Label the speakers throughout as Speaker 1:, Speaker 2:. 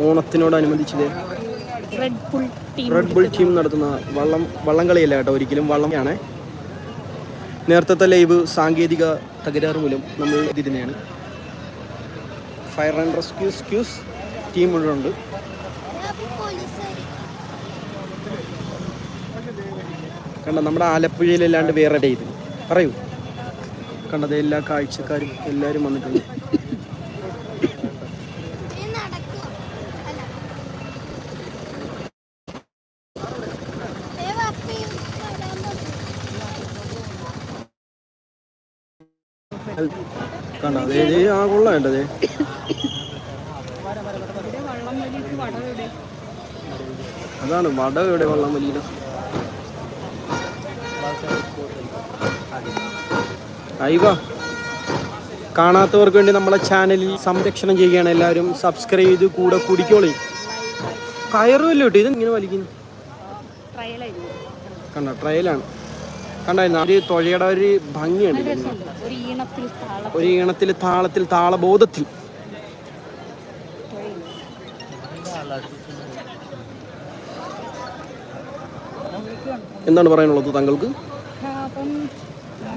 Speaker 1: ഓണത്തിനോടനുബന്ധിച്ചത്
Speaker 2: red bull team
Speaker 1: നടത്തുന്ന വള്ളം വള്ളം കളിയല്ല കേട്ടോ ഒരിക്കലും വള്ളമാണ് നേരത്തെ ലൈവ് സാങ്കേതിക തകരാറ് മൂലം നമ്മൾ ഇതിരുന്നതാണ് ഫയർ ആൻഡ് റെസ്ക്യൂ സ്ക്യൂസ് ടീം ഉണ്ട് കണ്ട നമ്മുടെ ആലപ്പുഴയിലല്ലാണ്ട് വേറെ ഇത്? പറയൂ. കണ്ടത് എല്ലാ കാഴ്ചക്കാരും എല്ലാവരും വന്നിട്ടുണ്ട്. കണ്ട? ആ കൊള്ളാം അതാണ് വട എവിടെ വെള്ളം വലിയ അയവ കാണാത്തവർക്ക് വേണ്ടി നമ്മളെ ചാനലിൽ സംരക്ഷണം ചെയ്യുകയാണ് എല്ലാവരും. സബ്സ്ക്രൈബ് ചെയ്ത് കൂടെ കുടിക്കോളി. കയറുമല്ലോ കേട്ടോ? ഇത് ഇങ്ങനെ വലിക്കുന്നു. കണ്ട? ട്രയലാണ് കണ്ടായിരുന്നു ഒരു തുഴയുടെ ഒരു ഭംഗിയുണ്ട്.
Speaker 2: ഒരു ഈണത്തിൽ
Speaker 1: താളത്തിൽ. താളബോധത്തിൽ. എന്താണ് പറയാനുള്ളത് താങ്കൾക്ക്?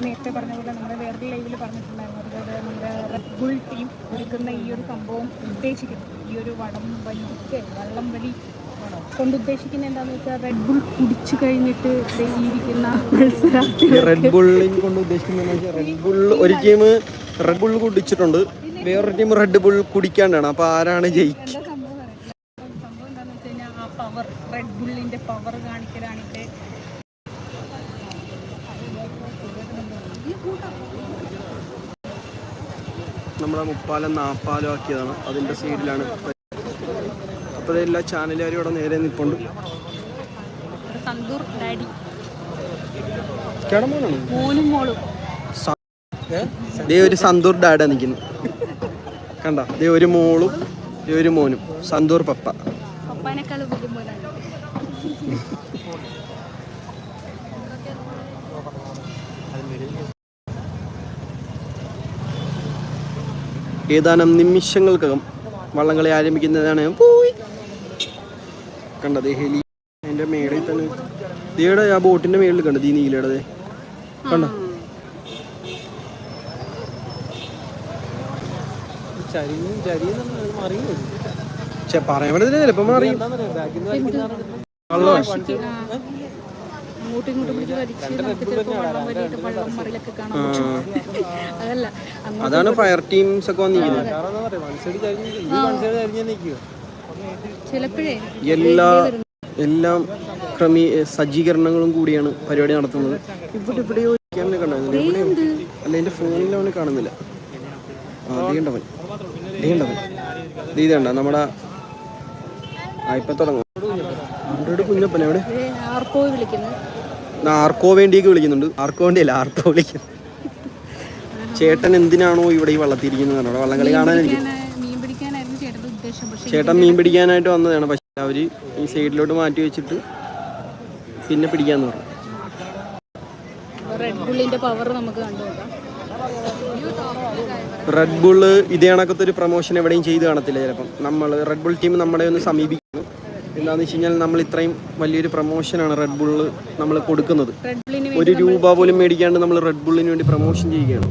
Speaker 2: നേരത്തെ പറഞ്ഞ പോലെ നമ്മുടെ വേറൊരു ലൈവിൽ പറഞ്ഞിട്ടുണ്ടായിരുന്നു. അതായത് നമ്മുടെ റെഡ് ബുൾ ടീം ഒരുക്കുന്ന ഈ ഒരു സംഭവം ഉദ്ദേശിക്കുന്നു. ഈ ഒരു വടം വലിക്ക് വള്ളം വലി കൊണ്ട് ഉദ്ദേശിക്കുന്നത് എന്താണെന്ന് വെച്ചാൽ റെഡ് ബുൾ കുടിച്ചു കഴിഞ്ഞിട്ട് ഇരിക്കുന്ന
Speaker 1: റെഡ് ബുള്ളിനെ കൊണ്ട് ഉദ്ദേശിക്കുന്നത് റെഡ് ബുൾ ഒരു ടീം റെഡ് ബുൾ കുടിച്ചിട്ടുണ്ട്. വേറൊരു ടീം റെഡ് ബുൾ കുടിക്കാണ്ടാണ്. അപ്പൊ ആരാണ് ജയിക്കുക
Speaker 2: പവർ റെഡ് ബുള്ളിന്റെ പവർ കാണിക്കലാണ് ഇവിടെ
Speaker 1: നമ്മുടെ മുപ്പാലം നാപ്പാലം ആക്കിയതാണ്. അതിന്റെ സൈഡിലാണ് അപ്പോൾ എല്ലാ ചാനലുകാരും ഇവിടെ നേരെ നിൽപ്പുണ്ട് ദേ ഒരു സന്തൂർ ഡാഡ നിൽക്കുന്നു കണ്ട ദേ ഒരു മോളും ദേ ഒരു മോനും. സന്തൂർ പപ്പ. ഏതാനും നിമിഷങ്ങൾക്കകം വള്ളംകളി ആരംഭിക്കുന്നതാണ്. പോയി. കണ്ടത് ഹെലി അതിന്റെ മേളിൽ തന്നെ ദേടെ ആ ബോട്ടിന്റെ മേളിൽ കണ്ടത് ഈ നീലയുടെ കണ്ടോ? ചെ പറയാൻ പറ്റത്തില്ല ചിലപ്പോ മാറി. വള്ളം
Speaker 2: അങ്ങോട്ടും ഇങ്ങോട്ടും പിടിച്ച് വലിച്ച് നമുക്ക് ചിലപ്പോൾ വള്ളം വലിയിട്ട് വള്ളം മറിലൊക്കെ കാണാൻ പറ്റും. അതല്ല
Speaker 1: അതാണ് ഫയർ ടീംസ് ഒക്കെ വന്നിരിക്കുന്നത്. എല്ലാ എല്ലാം ക്രമീ സജ്ജീകരണങ്ങളും കൂടിയാണ് പരിപാടി നടത്തുന്നത്. ഇവിടെ ഇവിടെയോ ക്യാമറ കണ്ടായിരുന്നു അല്ല എന്റെ ഫോണിൽ അവന് കാണുന്നില്ല. ആ ദീണ്ടവൻ ദീണ്ടവൻ ദീ കണ്ട നമ്മുടെ ആ ഇപ്പൊ തുടങ്ങും. അവരുടെ കുഞ്ഞപ്പൻ എവിടെ
Speaker 2: ആർക്കോ
Speaker 1: വേണ്ടിയൊക്കെ വിളിക്കുന്നുണ്ട്. ആർക്കോ വേണ്ടിയല്ല ആർക്കോ വിളിക്കുന്നു. ചേട്ടൻ എന്തിനാണോ ഇവിടെ ഈ വള്ളത്തിരിക്കുന്നത്? വള്ളം കളി കാണാനിരിക്കും ചേട്ടൻ മീൻ പിടിക്കാനായിട്ട് വന്നതാണ്. പക്ഷെ അവർ ഈ സൈഡിലോട്ട് മാറ്റി വെച്ചിട്ട് പിന്നെ പിടിക്കാന്ന് പറഞ്ഞു.
Speaker 2: റെഡ് ബുള്ളിന്റെ പവർ നമുക്ക് കണ്ടുനോക്കാം
Speaker 1: റെഡ് ബുള്ള് ഇതേ കണക്കത്തെ ഒരു പ്രൊമോഷൻ എവിടെയും ചെയ്ത് കാണത്തില്ല ചിലപ്പം. നമ്മൾ റെഡ് ബുൾ ടീം നമ്മളെ ഒന്ന് സമീപിക്കുന്നു. എന്താണെന്ന് വെച്ച് കഴിഞ്ഞാൽ നമ്മൾ ഇത്രയും വലിയൊരു പ്രൊമോഷനാണ് റെഡ് ബുള്ള് നമ്മൾ കൊടുക്കുന്നത്. ഒരു രൂപ പോലും മേടിക്കാണ്ട് നമ്മൾ റെഡ് ബുള്ളിന് വേണ്ടി പ്രൊമോഷൻ ചെയ്യുകയാണ്.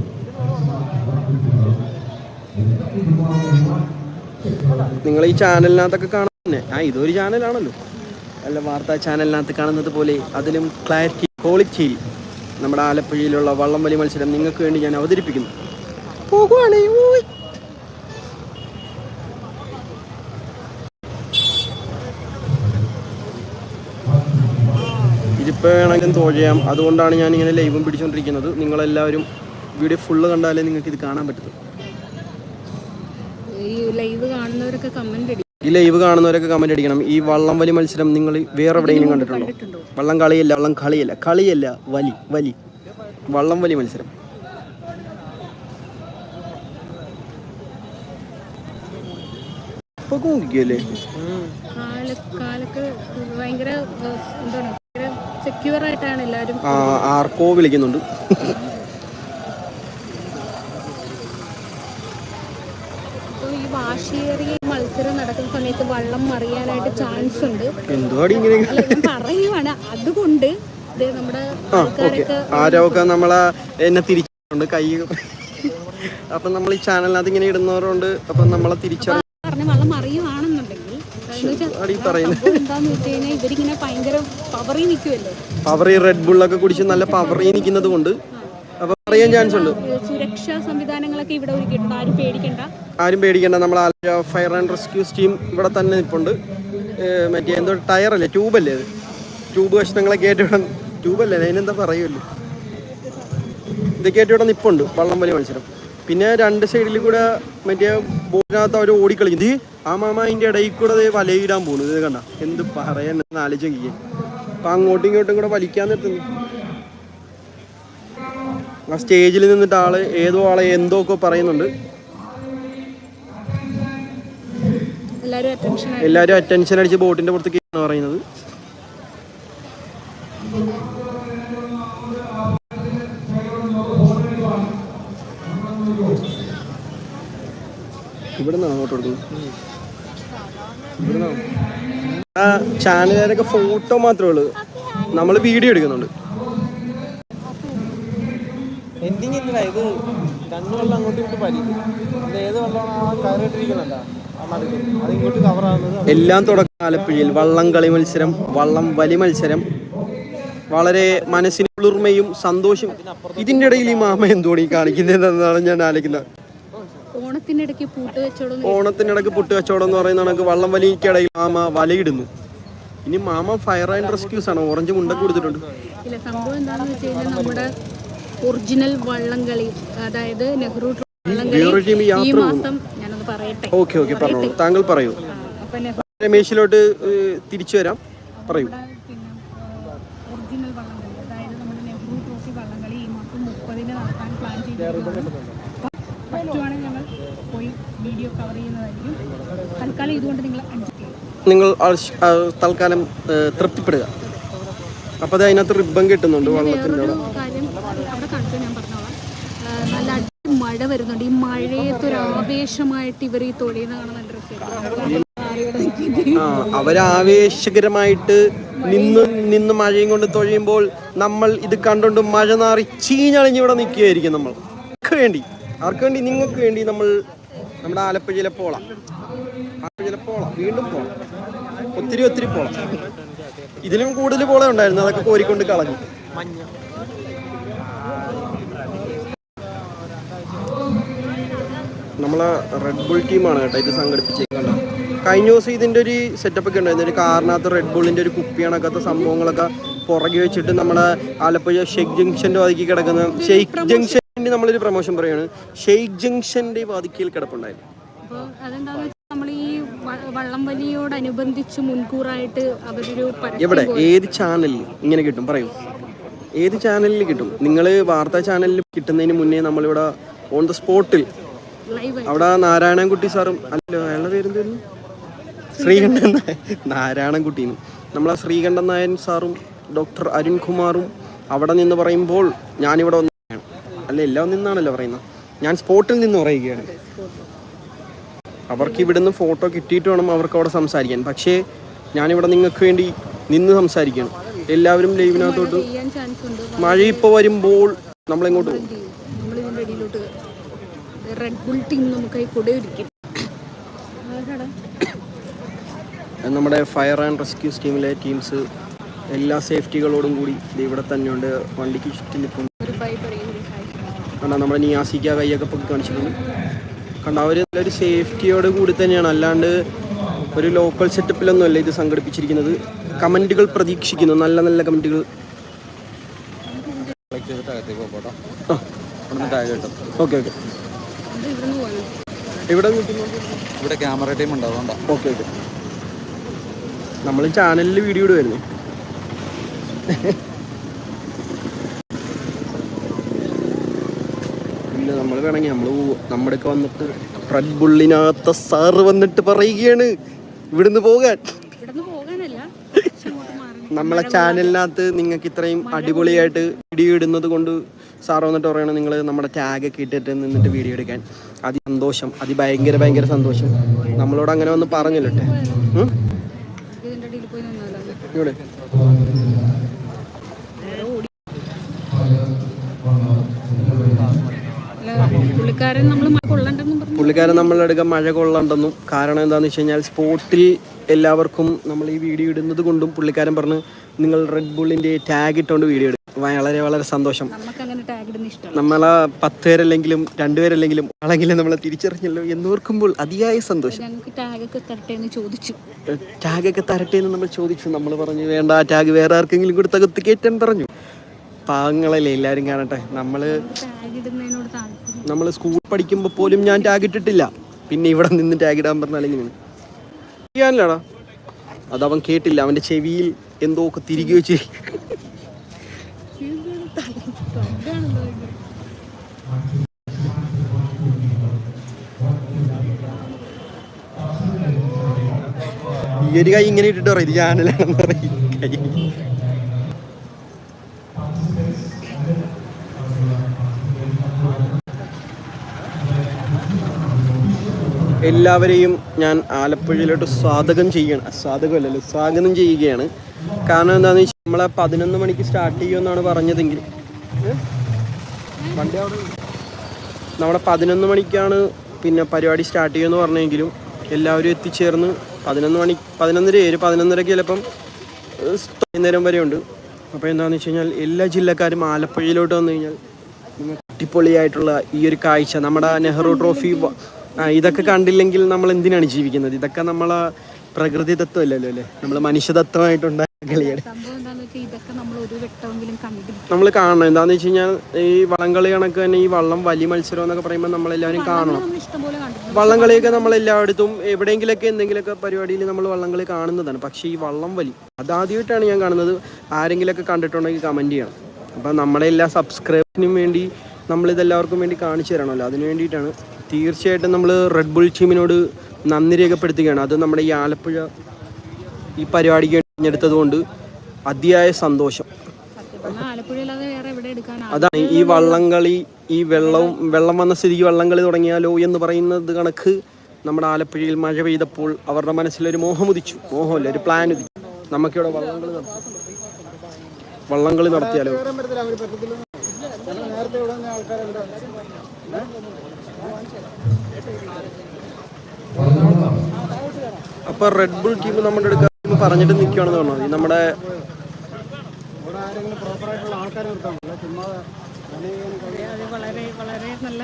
Speaker 1: നിങ്ങൾ ഈ ചാനലിനകത്തൊക്കെ കാണുന്നേ? ആ ഇതൊരു ചാനലാണല്ലോ അല്ല വാർത്താ ചാനലിനകത്ത് കാണുന്നത് പോലെ അതിലും ക്ലാരിറ്റി ക്വാളിറ്റിയിൽ നമ്മുടെ ആലപ്പുഴയിലുള്ള വള്ളംവലി മത്സരം നിങ്ങൾക്ക് വേണ്ടി ഞാൻ അവതരിപ്പിക്കുന്നു. പോകുവാണേ. ഇതിപ്പോൾ വേണമെങ്കിലും തോഴയാം അതുകൊണ്ടാണ് ഞാൻ ഇങ്ങനെ ലൈവും പിടിച്ചുകൊണ്ടിരിക്കുന്നത്. നിങ്ങളെല്ലാവരും വീഡിയോ ഫുള്ള് കണ്ടാലേ നിങ്ങൾക്ക് ഇത് കാണാൻ പറ്റത്തുള്ളൂ.
Speaker 2: ഈ ലൈവ് കാണുന്നവരൊക്കെ കമന്റ്
Speaker 1: ഈ ലൈവ് കാണുന്നവരൊക്കെ കമന്റ് അടിക്കണം ഈ വള്ളം വലി മത്സരം നിങ്ങൾ വേറെ എവിടെയെങ്കിലും കണ്ടിട്ടുണ്ടോ? വള്ളം കളിയല്ല വള്ളം കളിയല്ല കളിയല്ല വലി വലി. വള്ളം വലി മത്സരം. ഇപ്പൊ കൂക്കിയല്ലേ
Speaker 2: ആർക്കോ കാലൊക്കെ ഭയങ്കര ഏഹ്, എന്താണ് ഭയങ്കര സെക്യൂർ ആയിട്ടാണ് എല്ലാവരും
Speaker 1: ആ ആർക്കോ വിളിക്കുന്നുണ്ട്
Speaker 2: ഈ മത്സരം നടക്കുന്ന സമയത്ത് വള്ളം മറിയാനായിട്ട് ചാൻസ് ഉണ്ട്. പറയുവാണ്. അതുകൊണ്ട് നമ്മുടെ ആൾക്കാരൊക്കെ
Speaker 1: നമ്മളെ എന്നെ തിരിച്ചുണ്ട് കൈ അപ്പൊ നമ്മൾ ഈ ചാനലിനകത്ത് ഇങ്ങനെ ഇടുന്നവരുണ്ട്. അപ്പൊ നമ്മളെ
Speaker 2: പറഞ്ഞ വള്ളം മറിയുവാണെന്നുണ്ടെങ്കിൽ ഇവരിങ്ങനെ ഭയങ്കര പവറി നിൽക്കുമല്ലോ
Speaker 1: പവർ ഈ റെഡ് ബുള്ളൊക്കെ കുടിച്ച് നല്ല പവറി നിൽക്കുന്നത് കൊണ്ട് അപ്പൊ അറിയാൻ ചാൻസ് ഉണ്ട്.
Speaker 2: സുരക്ഷാ സംവിധാനങ്ങളൊക്കെ ഇവിടെ ഒരുക്കിയിട്ടുണ്ട്. ആരും പേടിക്കണ്ട.
Speaker 1: ആരും പേടിക്കേണ്ട. നമ്മൾ Alappuzha fire and rescues team ഇവിടെ തന്നെ നിൽപ്പുണ്ട് മറ്റേ എന്തോ ടയറല്ലേ? ട്യൂബല്ലേ അത്? ട്യൂബ് കഷ്ണങ്ങളൊക്കെ ആയിട്ട് ഇവിടെ ട്യൂബല്ലേ അതിനെന്താ പറയുമല്ലോ ഇതൊക്കെ ആയിട്ട് ഇവിടെ നിൽപ്പുണ്ട് വള്ളം വലിയ മത്സരം. പിന്നെ രണ്ട് സൈഡിൽ കൂടെ മറ്റേ ബോട്ടിനകത്ത് അവർ ഓടിക്കളിക്കും. ഇത് ആ മാമ അതിന്റെ ഇടയിൽ കൂടെ വലയിടാൻ പോകുന്നു ഇത് കണ്ട? എന്ത് പറയാൻ ആലോചിക്കുക അപ്പം അങ്ങോട്ടും ഇങ്ങോട്ടും കൂടെ വലിക്കാൻ നിർത്തുന്നു. ആ സ്റ്റേജിൽ നിന്നിട്ട് ആൾ ഏതോ ആളെ എന്തോ ഒക്കെ പറയുന്നുണ്ട്.
Speaker 2: എല്ലാവരും അറ്റൻഷൻ
Speaker 1: അടിച്ച് ബോട്ടിന്റെ പുറത്തേക്ക് പറയുന്നത്. ഇവിടെ നിന്നാണ്. ആ ചാനലുകാരൊക്കെ ഫോട്ടോ മാത്രമേ ഉള്ളൂ. നമ്മൾ വീഡിയോ എടുക്കുന്നുണ്ട്.
Speaker 3: എൻഡിങ് ഇല്ല ഇത് കണ്ണുവെള്ളം വെള്ളം അങ്ങോട്ടും ഇങ്ങോട്ടും പരിക്കും ഇത് ഏത് വെള്ളമാണ് ആ കയറിയിട്ടിരിക്കുന്നുണ്ട
Speaker 1: എല്ലാം തുടക്കം ആലപ്പുഴയിൽ. വള്ളം കളി മത്സരം വള്ളം വലി മത്സരം. വളരെ മനസ്സിന് കുളിർമയും സന്തോഷം. ഇതിന്റെ ഇടയിൽ ഈ മാമ എന്തോണി കാണിക്കുന്നതെന്നാണ് ഞാൻ ആലോചിക്കുന്നത്.
Speaker 2: ഓണത്തിനിടയ്ക്ക് പൂട്ട് വെച്ചോടും
Speaker 1: ഓണത്തിനിടക്ക് പുട്ട് കച്ചവടം എന്ന് പറയുന്ന കണക്ക് വള്ളം വലിക്കിടയിൽ മാമ വലയിടുന്നു. ഇനി മാമ ഫയർ ആൻഡ് റെസ്ക്യൂസ് ആണ്. ഓറഞ്ച് മുണ്ടൊക്കെ കൊടുത്തിട്ടുണ്ട്.
Speaker 2: ഇല്ല സംഭവം എന്താണെന്ന് വെച്ച് കഴിഞ്ഞാൽ നമ്മുടെ ഒറിജിനൽ വള്ളംകളി അതായത് നെഹ്റു വള്ളംകളി ഈ മാസം ഞാനത് പറയട്ടെ?
Speaker 1: ഓക്കെ ഓക്കെ പറഞ്ഞോളൂ. താങ്കൾ പറയൂ. രമേശിലോട്ട് തിരിച്ചു വരാം. പറയൂ.
Speaker 2: ഒറിജിനൽ വള്ളംകളി അതായത് നമ്മുടെ നെഹ്റു ട്രോഫി വള്ളംകളി ഈ മാസം മുപ്പതിന് നടത്താൻ പ്ലാൻ ചെയ്തിട്ടുണ്ട് പറ്റുവാണെങ്കിൽ ഞങ്ങൾ പോയി വീഡിയോ കവർ ചെയ്യുന്നതായിരിക്കും. തൽക്കാലം ഇതുകൊണ്ട് നിങ്ങൾ
Speaker 1: നിങ്ങൾ തൽക്കാലം തൃപ്തിപ്പെടുക. അപ്പൊ അത് അതിനകത്ത് റിബൺ കിട്ടുന്നുണ്ട് വള്ളത്തിന്റെ
Speaker 2: വേറൊരു കാര്യം അത് അവിടെ കാണിച്ചു ഞാൻ പറഞ്ഞോളാം ആ, നല്ല അടി മഴ വരുന്നുണ്ട്. ഈ മഴയത്ത് ഒരു ആവേശമായിട്ട് ഇവർ ഈ തൊഴിയുന്ന
Speaker 1: ആ അവരാവേശകരമായിട്ട് നിന്ന് നിന്ന് മഴയും കൊണ്ട് തൊഴിയുമ്പോൾ നമ്മൾ ഇത് കണ്ടുകൊണ്ട് മഴ നാറി ചീഞ്ഞളിഞ്ഞ് ഇവിടെ നിൽക്കുകയായിരിക്കും നമ്മൾ. വേണ്ടി? ആർക്ക് വേണ്ടി? നിങ്ങൾക്ക് വേണ്ടി നമ്മൾ നമ്മുടെ ആലപ്പുഴയിലെ പോളാം. ആലപ്പുഴയിലെ പോള. വീണ്ടും പോളാം. ഒത്തിരി ഒത്തിരി പോള. ഇതിലും കൂടുതൽ പോള ഉണ്ടായിരുന്നു. അതൊക്കെ കോരിക്കൊണ്ട് കളഞ്ഞു.
Speaker 3: മഞ്ഞ
Speaker 1: നമ്മളെ റെഡ് ബുൾ ടീമാണ് കേട്ടോ ഇത് സംഘടിപ്പിച്ചേക്കുന്നത് കഴിഞ്ഞ ദിവസം ഇതിന്റെ ഒരു സെറ്റപ്പ് ഒക്കെ ഉണ്ടായിരുന്നു. ഒരു കാറിനകത്ത് റെഡ് ബുള്ളിന്റെ ഒരു കുപ്പിയണക്കത്തെ സംഭവങ്ങളൊക്കെ പുറകെ വെച്ചിട്ട് നമ്മുടെ ആലപ്പുഴ ഷെയ്ഖ് ജംഗ്ഷന്റെ വാതിക്കി കിടക്കുന്ന ഷെയ്ഖ് ജംഗ്ഷന്റെ നമ്മളൊരു പ്രമോഷൻ പറയുകയാണ് ഷെയ്ഖ് ജംഗ്ഷന്റെ വാതിക്കിയിൽ കിടപ്പുണ്ടായിരുന്നു
Speaker 2: അപ്പോൾ അതെന്താണെന്ന് വെച്ചാൽ നമ്മൾ ഈ വ- വള്ളം വലിയോടനുബന്ധിച്ച് മുൻകൂറായിട്ട് അവരൊരു
Speaker 1: എവിടെ? ഏത് ചാനലിൽ ഇങ്ങനെ കിട്ടും. പറയൂ. ഏത് ചാനലിൽ കിട്ടും? നിങ്ങൾ വാർത്താ ചാനലിൽ കിട്ടുന്നതിന് മുന്നേ നമ്മളിവിടെ ഓൺ ദ സ്പോട്ടിൽ അവിടെ നാരായണൻകുട്ടി സാറും അല്ലോ അയാളുടെ പേരെന്തായിരുന്നു ശ്രീകണ്ഠൻ നായർ. നാരായണൻകുട്ടിയും നമ്മളെ ശ്രീകണ്ഠൻ നായൻ സാറും ഡോക്ടർ അരുൺകുമാറും അവിടെ നിന്ന് പറയുമ്പോൾ ഞാനിവിടെ വന്നതാണ് അല്ല എല്ലാം നിന്നാണല്ലോ പറയുന്നത്. ഞാൻ സ്പോട്ടിൽ നിന്ന് പറയുകയാണ്. അവർക്ക് ഇവിടുന്ന് ഫോട്ടോ കിട്ടിയിട്ട് വേണം അവർക്ക് അവിടെ സംസാരിക്കാൻ. പക്ഷേ ഞാനിവിടെ നിങ്ങൾക്ക് വേണ്ടി നിന്ന് സംസാരിക്കണം. എല്ലാവരും ലൈവിനകത്തോട്ട് മഴ ഇപ്പോൾ വരുമ്പോൾ നമ്മളെങ്ങോട്ട് പോകും?
Speaker 2: റെഡ് ബുൾ ടീം നമുക്കായി കൊടയൊരുക്കും?
Speaker 1: നമ്മുടെ ഫയർ ആൻഡ് റെസ്ക്യൂ ടീമിലെ ടീംസ് എല്ലാ സേഫ്റ്റികളോടും കൂടി ഇത് ഇവിടെ തന്നെയുണ്ട്. വണ്ടിക്ക് ചുറ്റും നിൽക്കും കണ്ട നമ്മുടെ നിയാസിക്ക കൈയൊക്കെ പൊക്കി കാണിച്ചിട്ടുണ്ട് കണ്ട അവർ നല്ലൊരു സേഫ്റ്റിയോട് കൂടി തന്നെയാണ്. അല്ലാണ്ട് ഒരു ലോക്കൽ സെറ്റപ്പിലൊന്നും അല്ല ഇത് സംഘടിപ്പിച്ചിരിക്കുന്നത്. കമന്റുകൾ പ്രതീക്ഷിക്കുന്നു. നല്ല നല്ല കമന്റുകൾ
Speaker 3: ഓക്കെ ചെയ്തിട്ട് അകത്തേക്ക് പോകട്ടോ
Speaker 1: ആ
Speaker 3: ഇവിടുന്ന് ടാഗ് കിട്ടും
Speaker 2: ഇത്
Speaker 1: ഓക്കെ ഓക്കെ
Speaker 2: ഇവിടുന്ന് പോകണം
Speaker 1: എവിടെ നിൽക്കുന്നു
Speaker 3: ഇവിടെ ക്യാമറ ടീം ഉണ്ട് അതുകൊണ്ടാണ്
Speaker 1: ഓക്കെ ഓക്കെ നമ്മൾ ചാനലിൽ വീഡിയോ ഇടുവായിരുന്നു. ഇല്ല നമ്മൾ വേണമെങ്കിൽ നമ്മൾ നമ്മുടെ ഒക്കെ വന്നിട്ട് റെഡ് ബുള്ളിനകത്ത സാറ് വന്നിട്ട് പറയുകയാണ്. ഇവിടുന്ന് പോകാൻ. നമ്മളെ ചാനലിനകത്ത് നിങ്ങൾക്ക് ഇത്രയും അടിപൊളിയായിട്ട് വീഡിയോ ഇടുന്നത് കൊണ്ട് സാറ് വന്നിട്ട് പറയണം നിങ്ങൾ നമ്മുടെ ടാഗ് ഒക്കെ ഇട്ടിട്ട് നിന്നിട്ട് വീഡിയോ എടുക്കാൻ. അതി സന്തോഷം അതി ഭയങ്കര ഭയങ്കര സന്തോഷം. നമ്മളോട് അങ്ങനെ വന്ന്
Speaker 2: പറഞ്ഞില്ലട്ടെ.
Speaker 1: ഇവിടെ.
Speaker 2: പുള്ളിക്കാരൻ
Speaker 1: നമ്മളുടെ അടുക്ക മഴ കൊള്ളണ്ടെന്നും. കാരണം എന്താണെന്ന് വെച്ച് കഴിഞ്ഞാൽ സ്പോട്ടിൽ എല്ലാവർക്കും നമ്മൾ ഈ വീഡിയോ ഇടുന്നത് കൊണ്ടും പുള്ളിക്കാരൻ പറഞ്ഞ് നിങ്ങൾ റെഡ് ബുള്ളിന്റെ ടാഗ് ഇട്ടുകൊണ്ട് വീഡിയോ എടുക്കും. വളരെ വളരെ സന്തോഷം. നമ്മളെ പത്ത് പേരല്ലെങ്കിലും രണ്ടുപേരല്ലെങ്കിലും ആളെങ്കിലും നമ്മളെ തിരിച്ചറിഞ്ഞല്ലോ എന്നോർക്കുമ്പോൾ അതിയായ സന്തോഷം.
Speaker 2: ഞങ്ങൾക്ക് ടാഗ് ഒക്കെ തരട്ടെ എന്ന് ചോദിച്ചു.
Speaker 1: ടാഗൊക്കെ തരട്ടെ എന്ന് നമ്മൾ ചോദിച്ചു. നമ്മൾ പറഞ്ഞു വേണ്ട ടാഗ് വേറെ ആർക്കെങ്കിലും കൂടി തകർത്ത് കയറ്റാൻ പറഞ്ഞു. പാവങ്ങളല്ലേ എല്ലാവരും കാണട്ടെ. നമ്മൾ നമ്മൾ സ്കൂൾ പഠിക്കുമ്പോൾ പോലും ഞാൻ ടാഗ് ഇട്ടിട്ടില്ല. പിന്നെ ഇവിടെ നിന്ന് ടാഗ് ഇടാൻ പറഞ്ഞാൽ ഇങ്ങനെ ചെയ്യാനില്ലടാ. അതവൻ കേട്ടില്ല. അവന്റെ ചെവിയിൽ എന്തോ ഒക്കെ തിരികെ വെച്ച്. ഈ ഒരു കൈ ഇങ്ങനെ ഇട്ടിട്ട് പറയും. ഇത് ചാനലാണെന്ന് പറയും. കൈ. എല്ലാവരെയും ഞാൻ ആലപ്പുഴയിലോട്ട് സ്വാഗതം ചെയ്യണം. സ്വാഗതമല്ലല്ലോ സ്വാഗതം ചെയ്യുകയാണ്. കാരണം എന്താണെന്ന് വെച്ചാൽ നമ്മളെ പതിനൊന്ന് മണിക്ക് സ്റ്റാർട്ട് ചെയ്യുമെന്നാണ് പറഞ്ഞതെങ്കിൽ നമ്മളെ അവിടെ പതിനൊന്ന് മണിക്കാണ് പിന്നെ പരിപാടി സ്റ്റാർട്ട് ചെയ്യുമെന്ന് പറഞ്ഞെങ്കിലും എല്ലാവരും എത്തിച്ചേർന്ന് പതിനൊന്ന് മണി പതിനൊന്നര ഏഴ് പതിനൊന്നരക്ക് ചിലപ്പം വൈകുന്നേരം വരെ ഉണ്ട്. അപ്പോൾ എന്താണെന്ന് വെച്ച് കഴിഞ്ഞാൽ എല്ലാ ജില്ലക്കാരും ആലപ്പുഴയിലോട്ട് വന്നു കഴിഞ്ഞാൽ അടിപൊളിയായിട്ടുള്ള ഈ ഒരു കാഴ്ച നമ്മുടെ നെഹ്റു ട്രോഫി ഇതൊക്കെ കണ്ടില്ലെങ്കിൽ നമ്മൾ എന്തിനാണ് ജീവിക്കുന്നത്? ഇതൊക്കെ നമ്മളെ പ്രകൃതി തത്വമല്ലല്ലോ അല്ലേ? നമ്മൾ മനുഷ്യതത്വമായിട്ടുണ്ടായ കളിയാണ്.
Speaker 2: നമ്മൾ
Speaker 1: കാണണം. എന്താന്ന് വെച്ച് കഴിഞ്ഞാൽ ഈ വള്ളംകളി കണക്ക് തന്നെ ഈ വള്ളം വലിയ മത്സരം എന്നൊക്കെ പറയുമ്പോൾ നമ്മളെല്ലാവരും കാണണം. വള്ളംകളിയൊക്കെ നമ്മൾ എല്ലായിടത്തും എവിടെയെങ്കിലൊക്കെ എന്തെങ്കിലുമൊക്കെ പരിപാടിയിൽ നമ്മൾ വള്ളംകളി കാണുന്നതാണ്. പക്ഷേ ഈ വള്ളം വലി അതാദ്യമായിട്ടാണ് ഞാൻ കാണുന്നത്. ആരെങ്കിലുമൊക്കെ കണ്ടിട്ടുണ്ടെങ്കിൽ കമന്റ് ചെയ്യണം. അപ്പം നമ്മുടെ എല്ലാ സബ്സ്ക്രൈബിനും വേണ്ടി നമ്മളിതെല്ലാവർക്കും വേണ്ടി കാണിച്ചു തരണമല്ലോ. അതിന് വേണ്ടിയിട്ടാണ് തീർച്ചയായിട്ടും നമ്മൾ റെഡ് ബുൾ ടീമിനോട് നന്ദി രേഖപ്പെടുത്തുകയാണ്. അത് നമ്മുടെ ഈ ആലപ്പുഴ ഈ പരിപാടിക്ക് തിരഞ്ഞെടുത്തത് കൊണ്ട് അതിയായ സന്തോഷം. അതാണ് ഈ വള്ളംകളി ഈ വെള്ളവും വെള്ളം വന്ന സ്ഥിതിക്ക് വള്ളംകളി തുടങ്ങിയാലോ എന്ന് പറയുന്നത് കണക്ക് നമ്മുടെ ആലപ്പുഴയിൽ മഴ പെയ്തപ്പോൾ അവരുടെ മനസ്സിലൊരു മോഹം ഉദിച്ചു. മോഹമല്ല ഒരു പ്ലാൻ ഉദിച്ചു. നമുക്കിവിടെ വള്ളംകളി നടത്താം. വള്ളംകളി നടത്തിയാലോ? അപ്പൊ റെഡ് ബുൾ ടീം നമ്മുടെ അടുക്ക പറഞ്ഞിട്ട് നിൽക്കുകയാണെന്ന് പറഞ്ഞാൽ മതി നമ്മുടെ
Speaker 2: അത് വളരെ വളരെ നല്ല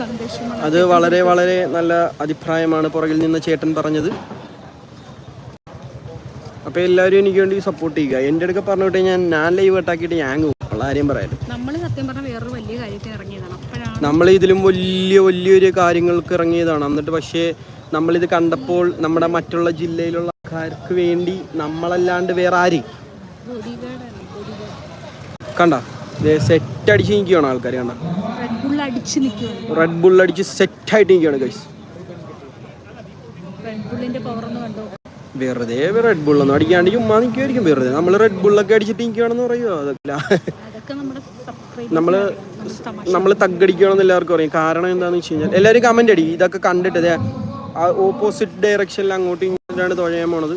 Speaker 2: സന്ദേശമാണ്.
Speaker 1: അത് വളരെ വളരെ നല്ല അഭിപ്രായമാണ് പുറകിൽ നിന്ന് ചേട്ടൻ പറഞ്ഞത്. അപ്പോൾ എല്ലാവരും എനിക്ക് വേണ്ടി സപ്പോർട്ട് ചെയ്യുക. എന്റെ അടുക്ക പറഞ്ഞു വിട്ടേ ഞാൻ ഞാൻ ലൈവ് കട്ടാക്കിയിട്ട് ഞാൻ കാര്യം പറയാലോ.
Speaker 2: നമ്മൾ സത്യം വേറൊരു വലിയ കാര്യത്തിൽ ഇറങ്ങിയതാണ്. അപ്പോഴാണ്
Speaker 1: നമ്മൾ ഇതിലും വലിയ വലിയൊരു കാര്യങ്ങൾക്ക് ഇറങ്ങിയതാണ്. എന്നിട്ട് പക്ഷേ നമ്മളിത് കണ്ടപ്പോൾ നമ്മുടെ മറ്റുള്ള ജില്ലയിലുള്ള ആൾക്കാർക്ക് വേണ്ടി നമ്മളല്ലാണ്ട് വേറെ ആര്? കണ്ട? സെറ്റ് അടിച്ച് നിൽക്കുകയാണ് ആൾക്കാർ കണ്ട?
Speaker 2: റെഡ് ബുൾ അടിച്ച്
Speaker 1: സെറ്റ് ആയിട്ട് നിൽക്കുകയാണ് ഗൈസ് വെറുതെ റെഡ് ബുള്ളൊന്നും അടിക്കാണ്ട് ചുമ്മാ നിൽക്കുമായിരിക്കും വെറുതെ. നമ്മൾ റെഡ് ബുള്ളൊക്കെ അടിച്ചിട്ട് നിൽക്കുകയാണെന്ന് പറയുമോ
Speaker 2: അതൊക്കെ
Speaker 1: നമ്മൾ നമ്മൾ തగ్గടിക്കുകയാണെന്ന് എല്ലാവർക്കും അറിയാം. കാരണം എന്താണെന്ന് വെച്ച് കഴിഞ്ഞാൽ എല്ലാവരും കമന്റ് അടി. ഇതൊക്കെ കണ്ടിട്ട് ഓപ്പോസിറ്റ് ഡയറക്ഷനിൽ അങ്ങോട്ടും ഇങ്ങോട്ടാണ് തുഴയാൻ പോണത്.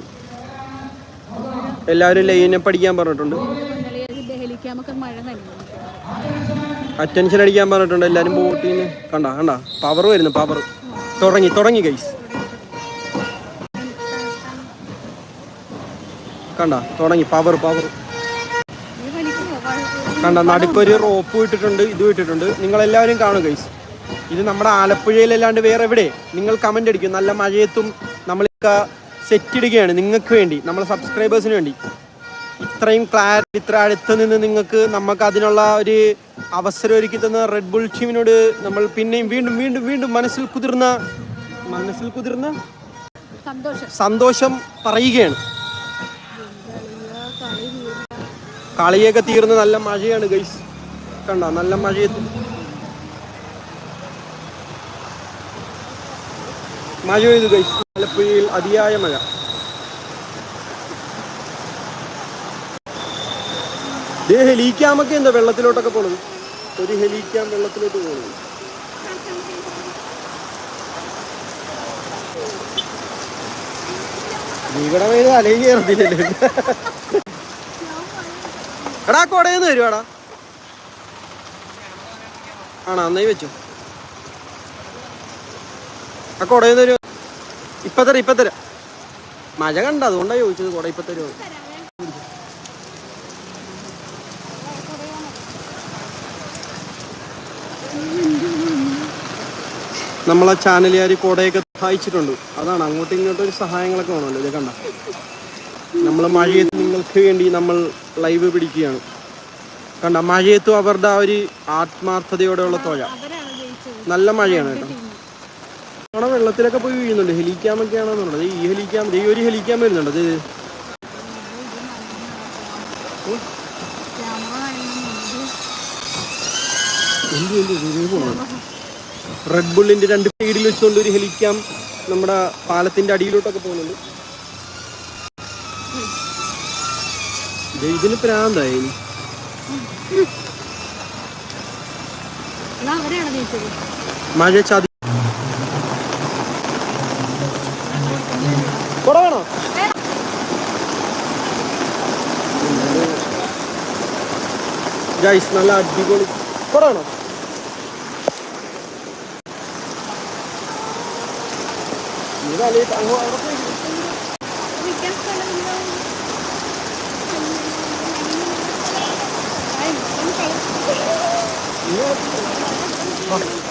Speaker 1: എല്ലാവരും ലൈനെ പഠിക്കാൻ പറഞ്ഞിട്ടുണ്ട്. അറ്റൻഷൻ അടിക്കാൻ പറഞ്ഞിട്ടുണ്ട്. എല്ലാവരും ബോട്ടിന്ന് കണ്ട കണ്ട. പവർ വരുന്നു പവർ തുടങ്ങി തുടങ്ങി ഗൈസ് കണ്ട തുടങ്ങി പവർ പവർ കണ്ട നടുക്കൊരു റോപ്പ് ഇട്ടിട്ടുണ്ട് ഇത് ഇട്ടിട്ടുണ്ട്. നിങ്ങൾ എല്ലാവരും കാണും ഗൈസ് ഇത് നമ്മുടെ ആലപ്പുഴയിലല്ലാണ്ട് വേറെ എവിടെ നിങ്ങൾ കമന്റ് അടിക്കും. നല്ല മഴയത്തും നമ്മളൊക്കെ സെറ്റ് ഇടുകയാണ് നിങ്ങൾക്ക് വേണ്ടി നമ്മളെ സബ്സ്ക്രൈബേഴ്സിന് വേണ്ടി. ഇത്രയും ക്ലാരിറ്റി ഇത്ര അടുത്ത് നിന്ന് നിങ്ങൾക്ക് നമുക്ക് അതിനുള്ള ഒരു അവസരം ഒരുക്കി തന്ന റെഡ് ബുൾ ടീമിനോട് നമ്മൾ പിന്നെയും വീണ്ടും വീണ്ടും വീണ്ടും മനസ്സിൽ കുതിർന്ന മനസ്സിൽ കുതിർന്ന
Speaker 2: സന്തോഷം.
Speaker 1: സന്തോഷം പറയുകയാണ്. കളിയൊക്കെ തീർന്ന് നല്ല മഴയാണ് ഗൈസ് കണ്ട? നല്ല മഴയത്ത് മഴ പെയ്തു ഗൈസ് ആലപ്പുഴയിൽ അതിയായ മഴ. ദേ ഹെലിക്കാമൊക്കെ എന്താ വെള്ളത്തിലോട്ടൊക്കെ പോണത്? ഒരു ഹെലിക്കാം വെള്ളത്തിലോട്ട് പോണത് ഇവിടെ പെയ്ത് അലയിൽ കയറത്തില്ലല്ലോ എടാ കൊടയെന്ന് വരുവാടാ. ആണോ അന്നായി വെച്ചു. ആ കൊടയെന്ന് വരുമോ ഇപ്പൊ തരാം ഇപ്പൊ തരാം. മഴ കണ്ട അതുകൊണ്ടാ ചോദിച്ചത് കൊട ഇപ്പൊ തരുമോ നമ്മളെ ചാനലുകാർ കൊടയൊക്കെ സഹായിച്ചിട്ടുണ്ട്. അതാണ് അങ്ങോട്ടും ഇങ്ങോട്ടും ഒരു സഹായങ്ങളൊക്കെ വേണമല്ലോ ഇത് കണ്ട. നമ്മൾ മഴയത്ത് നിങ്ങൾക്ക് വേണ്ടി നമ്മൾ ലൈവ് പിടിക്കുകയാണ്. കണ്ട മഴയത്തും അവരുടെ ആ ഒരു ആത്മാർത്ഥതയോടെയുള്ള തോഴ. നല്ല മഴയാണ് കേട്ടോ. അവിടെ വെള്ളത്തിലൊക്കെ പോയി വീഴുന്നുണ്ട്. ഹെലിക്യാമൊക്കെ ആണെന്നുള്ളത് ഈ ഹെലിക്യാം ഈ ഒരു ഹെലിക്യാം വരുന്നുണ്ട്. അത് റെഡ് ബുള്ളിന്റെ രണ്ട് സൈഡിൽ വെച്ചുകൊണ്ട് ഒരു ഹെലിക്യാം നമ്മുടെ പാലത്തിന്റെ അടിയിലോട്ടൊക്കെ പോകുന്നുണ്ട്. ഇതിന് പ്രാന്തായി. മഴ ചതി കൊട വേണോ ഗൈസ് നല്ല അടിപൊളി കൊട വേണോ നീ Bak.